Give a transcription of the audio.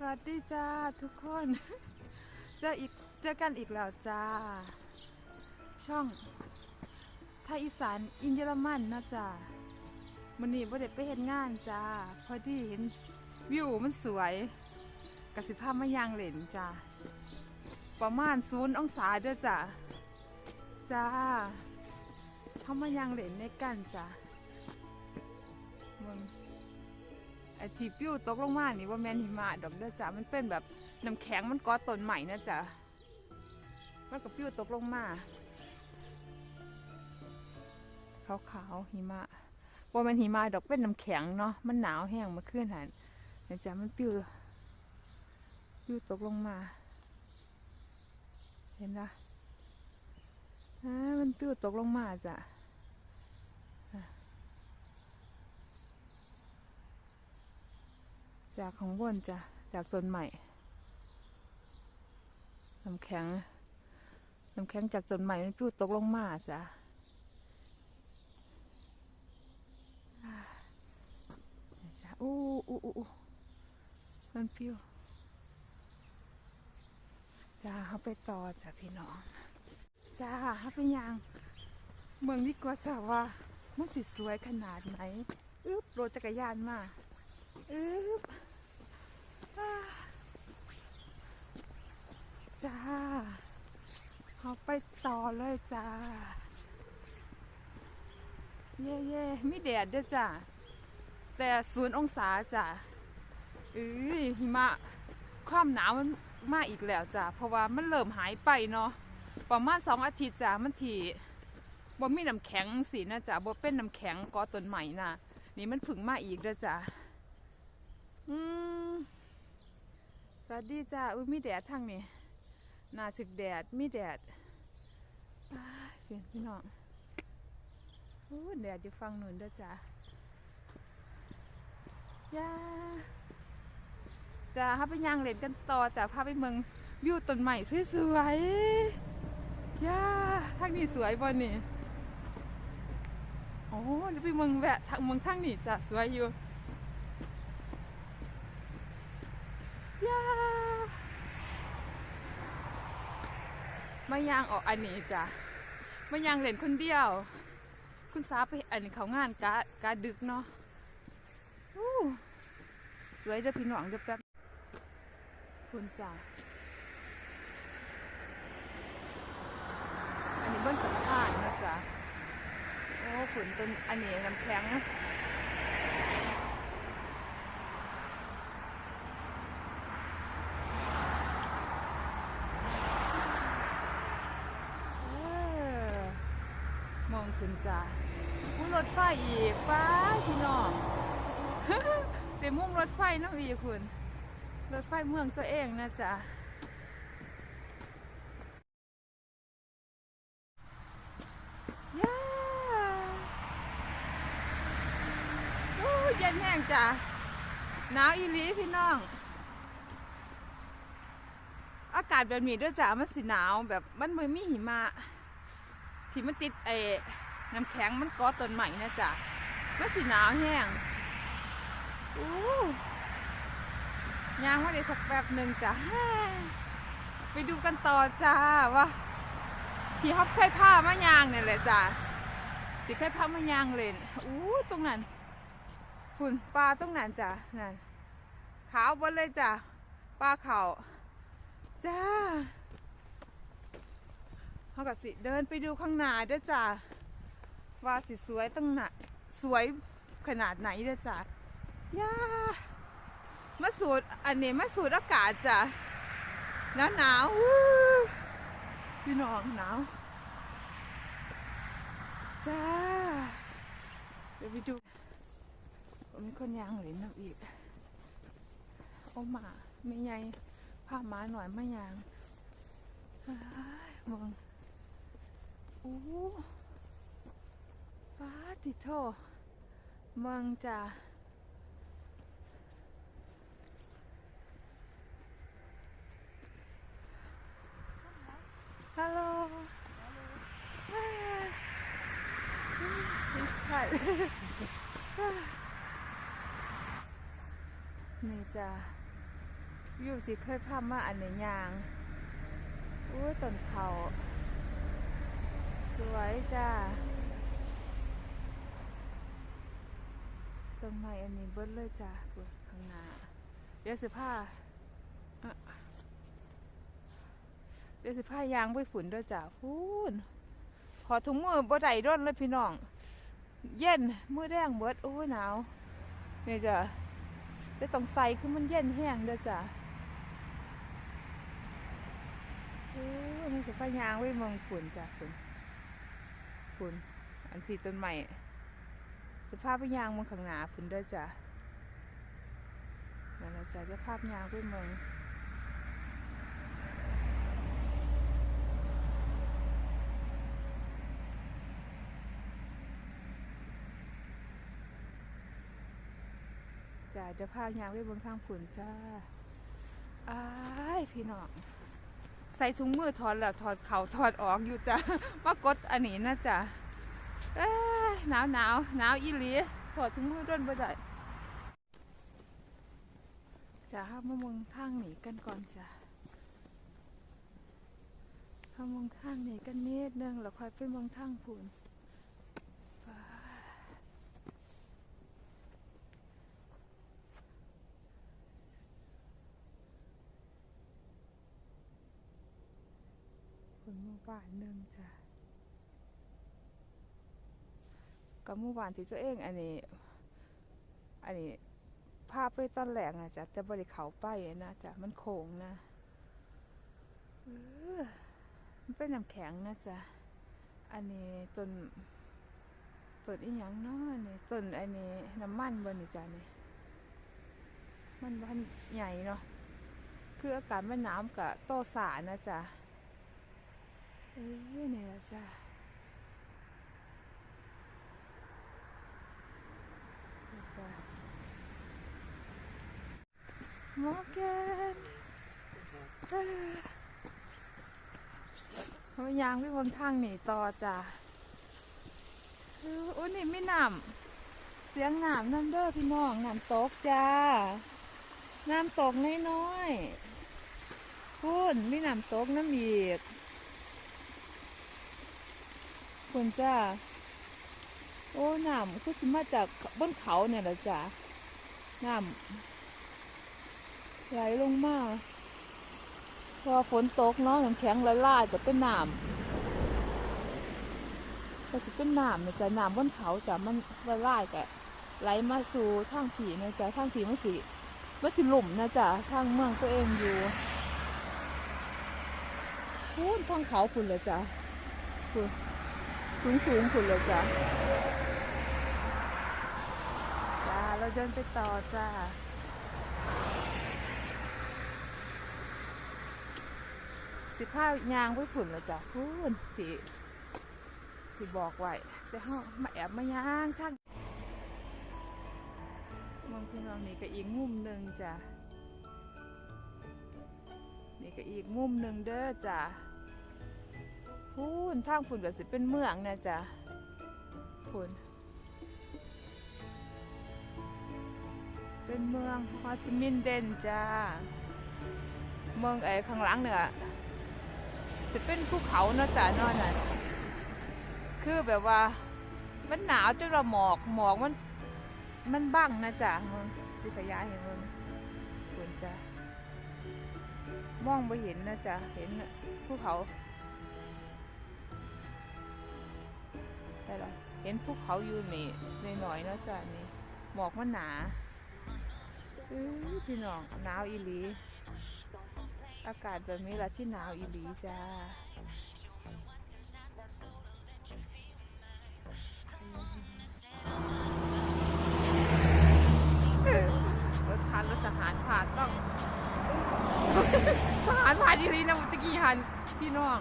สวัสดีจ้าทุกคน เจออีกเจอกันอีกแล้วจ้า ช่องไทยอีสานอินเยอรมันนะจ้ามันนี้บ่ได้ไปเห็นงานจ้า พอดีเห็นวิวมันสวยกสิภาพมายางเหล่นจ้าประมาณศูนย์องศาเด้อจ้าจ้าเข้ามายางเหล่นในกันจ้ามึง ที่ปิ้วตกลงมานี่ว่าแมนหิมะดอกเด้อจ้ะมันเป็นแบบน้ำแข็งมันเกอต้นใหม่นะจ๊ะมันก็ปิ้วตกลงมาขาวขาวๆหิมะว่ามันหิมะดอกเป็นน้ำแข็งเนาะมันหนาวแห้งเมาขึ้นหันนะจ๊ะมันปิ้วปิ้วตกลงมา เห็นปะอ่ามันปิ้วตกลงมาจ้ะ จากของบนจ้ะ จากต้นใหม่น้ำแข็งน้ำแข็งจากต้นใหม่มันปลิวตกลงมาจ้ะจ้ะอู้อู้อู้มันปลิวจ้าเขาไปต่อจ้ะพี่น้องจ้าเขาไปยางเมืองนี้กว่าจ้ะว่ามันสิสวยขนาดไหน อึ๊บรถจักรยานมา อึ๊บอ่า จ้าเอาไปต่อเลยจ้า เย่เย่ไม่แดดเด้วยจ้าแต่ศูนย์องศาจ้าเอ้ยหิมะความหนาวมันมาอีกแล้วจ้าเพราะว่ามันเริ่มหายไปเนาะประมาณสองอาทิตย์จ้ามันทีบ่มีน้ำแข็งสินะจ้าบ่เป็นน้ำแข็งกอต้นใหม่น่ะนี่มันผึ่งมาอีกเด้อจ้าอืม วัสดีจ้าอุ้ยมีแดดทั้งนี่น่าถึกแดดมีแดดอ้ายเพื่อนพี่น้องอู้แดดอยู่ฟังหนุนด้อจ้าย่าจ้าพาไปย่างเล่นกันต่อจ้าพาไปเมืองวิวต้นใหม่สวยๆย่าทางนี้สวยบ่นี่โอ้เดี๋ยวไปเมืองแวะทางเมืองทางนี้จ้ะสวยอยู่า ไม่ยางออกอันนี้จ้ะไม่ยางเล่นคนเดียว คุณสาไปอันนี้เขางานกะกะดึกเนาะสวยเด้อพี่น้องเด้อแป๊บคุณจ้ะอันนี้เบิ้นสัมภาษณ์นะจ๊ะโอ้ขุนต้นอันนี้น้ำแข็ง เออมอง ขึ้นจ้ามุ่งรถไฟอีกฟ้าพี่น้องเต็มมุ่งรถไฟน้ำอีกคุณรถไฟเมืองตัวเองนะจ๊ะย่าโอ้เย็นแห้งจ้ะหนาวอีหลีพี่น้อง อากาศแบบนี้ด้วยจ้ะมันสิหนาวแบบมันไม่มีหิมะ ที่มันติดไอ้น้ำแข็งมันกาะต้นใหม่นะจ้ะมันสิหนาวแห้งอู้ยางมาได้สักแป๊บหนึ่งจ้ะไปดูกันต่อจ้าว่าที่เขาเคยพามายางเนี่ยแหละจ้ะที่เคยพามายางเล่นอู้ตรงนั้นฝุ่นปลาตรงนั้นจ้ะนั่นขาวบนเลยจ้ะปลาเขาวจ้า เขากสิเดินไปดูข้างหน้าเด้อจ้าว่าสิสวยตั้งหนาสวยขนาดไหนเด้อจ้าย่ามาสูดอันนี้มาสูดอากาศจ้ะหนาวหนาวพี่น้องหนาวจ้าเดี๋ยวไปดูผมมีคนยางเหรนนอีกโอ้หมาไม่ใหญ่พามาหน่อยไมายางมอง อ้ป้าติโทเมืองจ้าฮัลโหลอ้ายนี่ถ่ายนี่จ้าอยู่สิเคยพามาอันไหนยาง อุ้ยต้นเขา สวยจ้าต้นไม้อันนี้เบิดเลยจ้าเบิดข้างหน้าเดี๋ยวสิผ้าเดี๋ยวสิผ้ายางไปฝุ่นด้วยจ้าพูนขอถุงมือบ่ได้ร่นเลยพี่น้อง เย็นมือแดงเบิดโอ้หนาวเนี่ยจ้ะเดี๋ยวต้องใส่คือมันเย็นแห้งเด้อจ้ะโอ้ยมันสิพายางไว้เมองฝุ่นจ้ะฝุ่น ฝุ่นอันที่ต้นใหม่สภาพพยางเมองข้างหนาฝุ่นเด้อจ้ะนั่นแหละจ้ะจะภาพยางไว้เมืองจ้ะจะภายางไว้เมืองทางฝุ่นจ้าอ้ายพี่น้อง ใส่ถุงมือถอดแล้วถอดเข่าถอดออกอยู่จ้ะมากดอันนี้นะจ้ะหนาวหนาวหนาวอีหลีถอดถุงมือด้นไปได้จ้ะห้ามมองทางหนีกันก่อนจ้ะห้ามองทางหนีกันนิดนึงแล้วค่อยไปมองทางผุน ฝุ่นหมู่บ้านนึ่งจ้ะกับหมู่บ้านที่ตัวเองอันนี้ อันนี้ภาพไปตอนแรกนะจ๊ะแต่บริเขาไปนะจ๊ะมันโค้งนะมันเป็นน้ำแข็งนะจ๊ะอันนี้ต้นต้นอีหยังเนาะนี่ต้นอันนี้น้ำมันบนนี่จ้ะนี่มันบ้านใหญ่เนาะคืออากาศมันหนาวกับโตสานะจ๊ะ เอ้ยนี่แหละจ้ะจ้ะมอร์แกนเขายางไปบนทางหนีต่อจ้ะเออโอ้นี่ไม่นำเสียงหนามน้ำเด้อพี่น้องน้ำตกจ้าน้ำตกน้อยๆพูนมีน้ำตกน้ำอีก คุณจ้า โอ้น้ำคือสิมาจากบนเขาเนี่ยละจ้ะน้ำไหลลงมาพอฝนตกเนาะน้ำแข็งละลายก็เป็นน้ำก็สิเป็นน้ำเนะจ๊ะน้ำบนเขาจ้ะมันละลายก็ไหลมาสู่ทางผีนะจ๊ะทางผีมันสิมันสิหลุมนะจ๊ะทางเมืองตัวเองอยู่พูนทางเขาคุณเลยจ้ะคุณ สูงสูงคุณเลยจ้ะจ้าเราเดินไปต่อจ้าสิผ้าวยางไว้ฝุ่นแล้วจ้ะพูนสิสิบอกไว้จะห้องมาแอบมายางข้างมองพี่น้องนี่ก็อีกมุมหนึ่งจ้ะนี่ก็อีกมุมหนึ่งเด้อจ้ะ พูนทางฝุ่นก็สิเป็นเมืองนะจ้ะฝุ่นเป็นเมืองฮอซิมินเดนจ้า เมืองไอ้ข้างหลังเนี่ยจะเป็นภูเขาเนาะจ้ะนอนน่ะคือแบบว่ามันหนาวจนเราหมอกหมอกมันมันบังนะจ๊ะมึงสิขยายเห็นมึงควรจะมองไปเห็นนะจ๊ะเห็นภูเขา ได้หรอเห็นภูเขาอยู่นี่หน่อยๆนะจ้ะนี่หมอกมันหนาเอ้ยพี่น้องหนาวอีหลี อากาศแบบนี้ละที่หนาวอีหลีจ้าเรถทันรถทหารผ่านต้องทหารผ่านอีหลีนะมื่อกี้หันพี่น้อง